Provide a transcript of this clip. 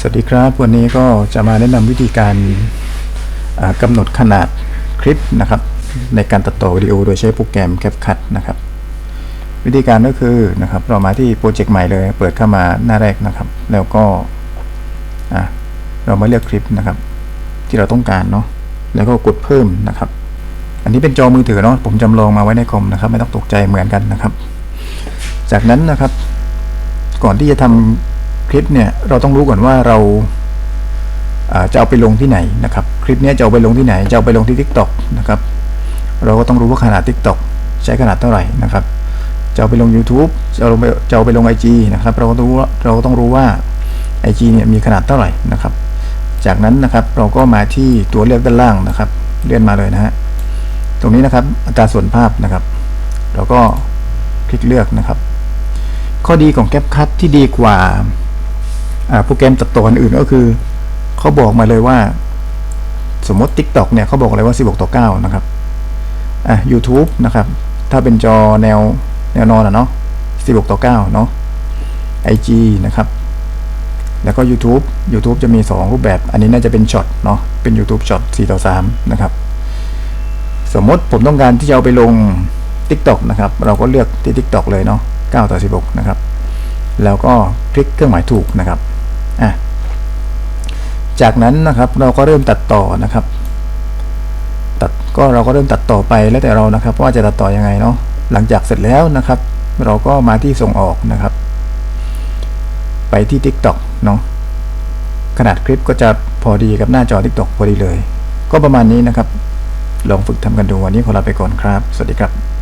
สวัสดีครับวันนี้ก็จะมาแนะนำวิธีการกำหนดขนาดคลิปนะครับ ในการตัดต่อวิดีโอโดยใช้โปรแกรม CapCut นะครับ วิธีการก็คือนะครับ เรามาที่โปรเจกต์ใหม่เลย เปิดเข้ามาหน้าแรกนะครับ แล้วก็เรามาเลือกคลิปนะครับ ที่เราต้องการเนาะแล้วก็กดเพิ่มนะครับ อันนี้เป็นจอมือถือเนาะผมจำลองมาไว้ในคอมนะครับ ไม่ต้องตกใจเหมือนกันนะครับ จากนั้นนะครับ ก่อนที่จะทำ คลิปเนี่ยเราต้องรู้ก่อนว่าเราจะเอาไปลงที่ไหนนะครับ คลิปนี้จะเอาไปลงที่ไหน จะเอาไปลงที่ TikTok นะครับ เราก็ต้องรู้ว่าขนาด TikTok ใช้ขนาดเท่าไหร่นะครับ จะเอาไปลง YouTube จะเอาลงไปจะเอาไปลง IG นะครับ เราก็ต้องรู้เราก็ต้องรู้ว่า IG เนี่ยมีขนาดเท่าไหร่นะครับ จากนั้นนะครับเราก็มาที่ตัวเลือกด้านล่างนะครับ เลื่อนมาเลยนะฮะ ตรงนี้นะครับอัตราส่วนภาพนะครับ เราก็คลิกเลือกนะครับ ข้อดีของ CapCut ที่ดีกว่า โปรแกรมตัดต่ออื่นก็คือเขาบอกมาเลยว่า สมมติ TikTok เนี่ยเขาบอกเลยว่า 16 ต่อ 9 นะครับอะ YouTube นะครับ ถ้าเป็นจอแนวแนวนอนอะเนาะ16 ต่อ 9 เนาะ IG นะครับ แล้วก็ YouTube YouTube จะมี 2 รูปแบบ อันนี้น่าจะเป็นช็อตเนาะเป็น YouTube ช็อต4ต่อ 3 นะครับ สมมติผมต้องการที่จะเอาไปลง TikTok นะครับ เราก็เลือกที่ TikTok เลยเนาะ9ต่อ 16 นะครับ แล้วก็คลิกเครื่องหมายถูกนะครับ จากนั้นนะครับเราก็เริ่มตัดต่อนะครับ ตัดก็เราก็เริ่มตัดต่อไปแล้วแต่เรานะครับ ว่าจะตัดต่อยังไงเนาะหลังจากเสร็จแล้วนะครับ เราก็มาที่ส่งออกนะครับ ไปที่ TikTok เนาะขนาดคลิปก็จะพอดีกับหน้าจอ TikTok พอดีเลย ก็ประมาณนี้นะครับ ลองฝึกทำกันดูวันนี้ขอลาไปก่อนครับ สวัสดีครับ